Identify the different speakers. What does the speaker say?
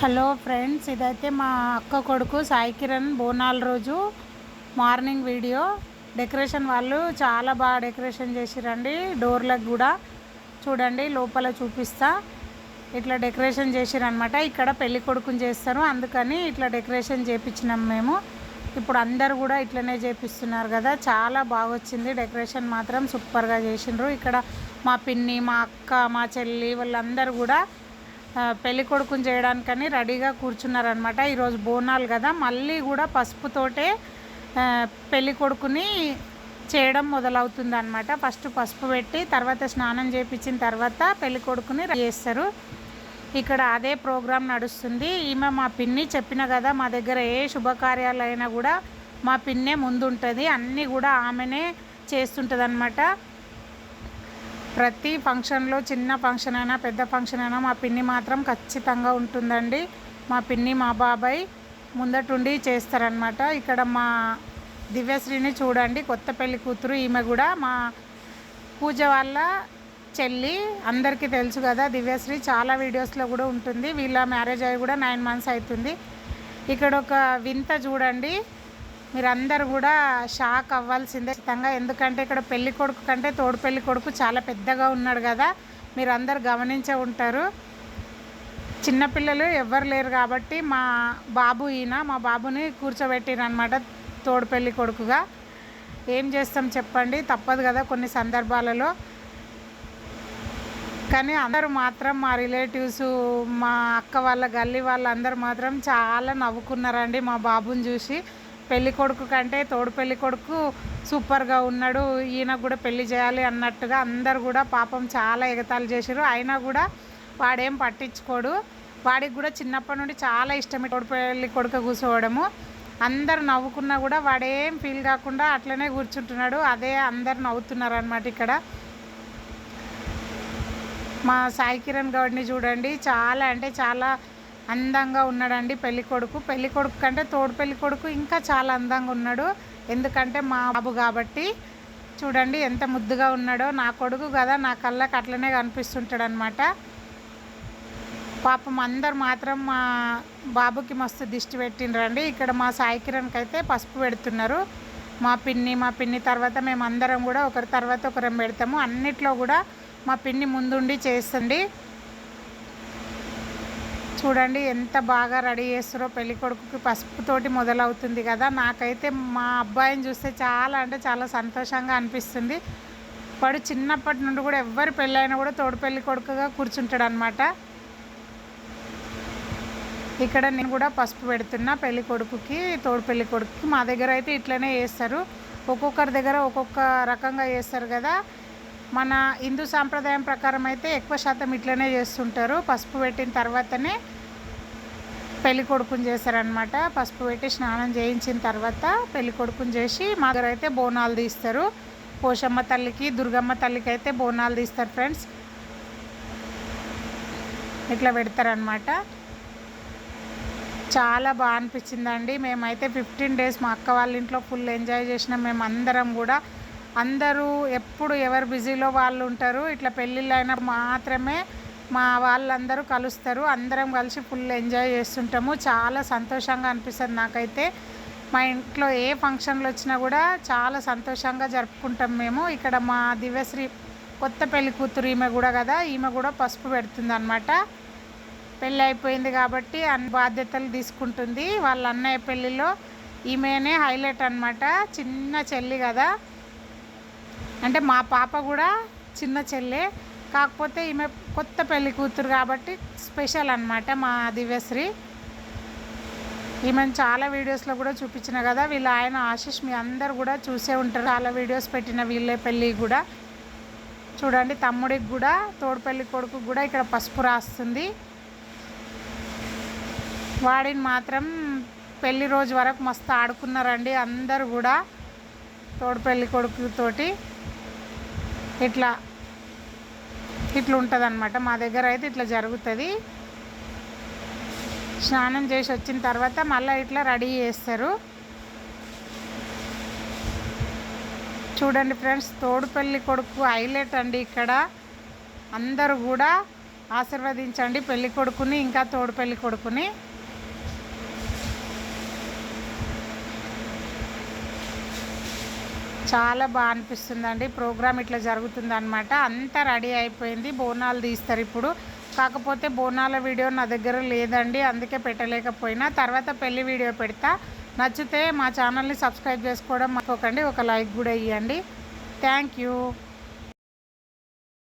Speaker 1: Hello friends ఇదైతే మా అక్క కొడుకు సాయి కిరణ్ బోనాల రోజు మార్నింగ్ వీడియో. డెకరేషన్ వాళ్ళు చాలా బాగా డెకరేషన్ చేసిరండి డోర్లకు కూడా. చూడండి లోపల చూపిస్తా. ఇట్లా డెకరేషన్ చేసిరనమాట ఇక్కడ పెళ్ళి కొడుకుని చేస్తారు అందుకని ఇట్లా డెకరేషన్ చేపించినాం మేము. ఇప్పుడు అందరు కూడా ఇట్లనే చేపిస్తున్నారు కదా. చాలా బాగా వచ్చింది డెకరేషన్ మాత్రం సూపర్గా చేసిండ్రు. ఇక్కడ మా పిన్ని మా అక్క మా చెల్లి వాళ్ళందరూ కూడా పెళ్ళి కొడుకుని చేయడానికని రెడీగా కూర్చున్నారనమాట ఈరోజు బోనాలు కదా. మళ్ళీ కూడా పసుపుతోటే పెళ్ళి కొడుకుని చేయడం మొదలవుతుంది అనమాట ఫస్ట్ పసుపు పెట్టి తర్వాత స్నానం చేయించిన తర్వాత పెళ్ళి కొడుకుని రెడీ చేస్తారు. ఇక్కడ అదే ప్రోగ్రాం నడుస్తుంది. ఈమె మా పిన్ని చెప్పిన కదా మా దగ్గర ఏ శుభకార్యాలైనా కూడా మా పిన్నే ముందుంటుంది. అన్నీ కూడా ఆమెనే చేస్తుంటుంది అనమాట ప్రతి ఫంక్షన్లో చిన్న ఫంక్షన్ అయినా పెద్ద ఫంక్షన్ అయినా మా పిన్ని మాత్రం ఖచ్చితంగా ఉంటుందండి. మా పిన్ని మా బాబాయ్ ముందటుండి చేస్తారనమాట ఇక్కడ మా దివ్యశ్రీని చూడండి కొత్త పెళ్ళి కూతురు. ఈమె కూడా మా పూజ వాళ్ళ చెల్లి. అందరికీ తెలుసు కదా దివ్యశ్రీ చాలా వీడియోస్లో కూడా ఉంటుంది. వీళ్ళ మ్యారేజ్ అయ్యి కూడా నైన్ మంత్స్ అవుతుంది. ఇక్కడ ఒక వింత చూడండి. మీరందరూ కూడా షాక్ అవ్వాల్సిందే ఖచ్చితంగా. ఎందుకంటే ఇక్కడ పెళ్ళి కొడుకు కంటే తోడు పెళ్ళి కొడుకు చాలా పెద్దగా ఉన్నాడు కదా. మీరందరూ గమనించే ఉంటారు. చిన్నపిల్లలు ఎవ్వరు లేరు కాబట్టి మా బాబు ఈయన మా బాబుని కూర్చోబెట్టిరనమాట తోడు పెళ్ళి కొడుకుగా. ఏం చేస్తాం చెప్పండి? తప్పదు కదా కొన్ని సందర్భాలలో. కానీ అందరూ మాత్రం మా రిలేటివ్స్ మా అక్క వాళ్ళ గల్లీ వాళ్ళందరూ మాత్రం చాలా నవ్వుకున్నారండి మా బాబుని చూసి. పెళ్ళి కొడుకు కంటే తోడు పెళ్ళి కొడుకు సూపర్గా ఉన్నాడు. ఈయన కూడా పెళ్ళి చేయాలి అన్నట్టుగా అందరు కూడా పాపం చాలా ఎగతాళి చేశారు. అయినా కూడా వాడేం పట్టించుకోడు. వాడికి కూడా చిన్నప్పటి నుండి చాలా ఇష్టం తోడు పెళ్ళి కొడుకు కూర్చోవడము. అందరు నవ్వుకున్నా కూడా వాడేం ఫీల్ కాకుండా అట్లనే కూర్చుంటున్నాడు. అదే అందరు నవ్వుతున్నారు అనమాట ఇక్కడ. మా సాయి కిరణ్ గౌడ్ని చూడండి. చాలా అంటే చాలా అందంగా ఉన్నాడండి పెళ్ళి కొడుకు. పెళ్ళి కొడుకు కంటే తోడు పెళ్ళి కొడుకు ఇంకా చాలా అందంగా ఉన్నాడు. ఎందుకంటే మా బాబు కాబట్టి చూడండి ఎంత ముద్దుగా ఉన్నాడో. నా కొడుకు కదా నా కళ్ళకి అట్లనే కనిపిస్తుంటాడు అనమాట పాపం అందరు మాత్రం మా బాబుకి మస్తు దిష్టి పెట్టిండ్రండి. ఇక్కడ మా సాయి కిరణ్కి అయితే పసుపు పెడుతున్నారు. మా పిన్ని మా పిన్ని తర్వాత మేము అందరం కూడా ఒకరి తర్వాత ఒకరం పెడతాము. అన్నిట్లో కూడా మా పిన్ని ముందుండి చేస్తుంది. చూడండి ఎంత బాగా రెడీ చేస్తారో పెళ్ళి కొడుకుకి పసుపుతోటి మొదలవుతుంది కదా. నాకైతే మా అబ్బాయిని చూస్తే చాలా అంటే చాలా సంతోషంగా అనిపిస్తుంది. వాడు చిన్నప్పటి నుండి కూడా ఎవరి పెళ్ళైనా కూడా తోడు పెళ్ళి కొడుకుగా కూర్చుంటాడు అనమాట ఇక్కడ నేను కూడా పసుపు పెడుతున్నా పెళ్ళి కొడుకుకి తోడు పెళ్ళి కొడుకుకి. మా దగ్గర అయితే ఇట్లనే చేస్తారు. ఒక్కొక్కరి దగ్గర ఒక్కొక్క రకంగా చేస్తారు కదా. మన హిందూ సాంప్రదాయం ప్రకారం అయితే ఎక్కువ శాతం ఇట్లనే చేస్తుంటారు. పసుపు పెట్టిన తర్వాతనే పెళ్ళి కొడుకుని చేస్తారనమాట పసుపు పెట్టి స్నానం చేయించిన తర్వాత పెళ్ళి కొడుకుని చేసి మా దగ్గర అయితే బోనాలు తీస్తారు. పోషమ్మ తల్లికి దుర్గమ్మ తల్లికి అయితే బోనాలు తీస్తారు ఫ్రెండ్స్. ఇట్లా పెడతారనమాట చాలా బాగా అనిపించిందండి. మేమైతే ఫిఫ్టీన్ డేస్ మా అక్క వాళ్ళ ఇంట్లో ఫుల్ ఎంజాయ్ చేసినాం. మేము అందరం కూడా అందరూ ఎప్పుడు ఎవరు బిజీలో వాళ్ళు ఉంటారు. ఇట్లా పెళ్ళిళ్ళు మాత్రమే మా వాళ్ళందరూ కలుస్తారు. అందరం కలిసి ఫుల్ ఎంజాయ్ చేస్తుంటాము. చాలా సంతోషంగా అనిపిస్తుంది నాకైతే. మా ఇంట్లో ఏ ఫంక్షన్లు వచ్చినా కూడా చాలా సంతోషంగా జరుపుకుంటాం మేము. ఇక్కడ మా దివ్యశ్రీ కొత్త పెళ్ళి కూతురు ఈమె కూడా కదా ఈమె కూడా పసుపు పెడుతుంది అనమాట పెళ్ళి అయిపోయింది కాబట్టి అన్ని బాధ్యతలు తీసుకుంటుంది. వాళ్ళ అన్నయ్య పెళ్ళిలో ఈమెనే హైలైట్ అనమాట చిన్న చెల్లి కదా. అంటే మా పాప కూడా చిన్న చెల్లె. కాకపోతే ఈమె కొత్త పెళ్ళి కూతురు కాబట్టి స్పెషల్ అనమాట మా దివ్యశ్రీ. ఈమెను చాలా వీడియోస్లో కూడా చూపించిన కదా. వీళ్ళ ఆయన ఆశీష్ మీ అందరు కూడా చూసే ఉంటారు. చాలా వీడియోస్ పెట్టిన వీళ్ళే పెళ్ళి కూడా. చూడండి తమ్ముడికి కూడా తోడు పెళ్ళి కొడుకు కూడా ఇక్కడ పసుపు రాస్తుంది. వాడిని మాత్రం పెళ్ళి రోజు వరకు మస్తు ఆడుకున్నారండి అందరు కూడా. తోడు పెళ్ళి కొడుకుతోటి. ఇట్లా ఇట్లా ఉంటుంది అనమాట మా దగ్గర అయితే ఇట్లా జరుగుతుంది. స్నానం చేసి వచ్చిన తర్వాత మళ్ళీ ఇట్లా రెడీ చేస్తారు. చూడండి ఫ్రెండ్స్ తోడుపల్లి కొడుకు హైలైట్ అండి ఇక్కడ. అందరూ కూడా ఆశీర్వదించండి పెళ్ళి కొడుకుని ఇంకా తోడుపల్లి కొడుకుని. చాలా బాగా అనిపిస్తుందండి. ప్రోగ్రామ్ ఇట్లా జరుగుతుంది అనమాట అంతా రెడీ అయిపోయింది. బోనాలు తీస్తారు ఇప్పుడు. కాకపోతే బోనాల వీడియో నా దగ్గర లేదండి. అందుకే పెట్టలేకపోయినా. తర్వాత పెళ్ళి వీడియో పెడతా. నచ్చితే మా ఛానల్ని సబ్స్క్రైబ్ చేసుకోవడం మర్చిపోకండి. ఒక లైక్ కూడా ఇవ్వండి థ్యాంక్ యూ.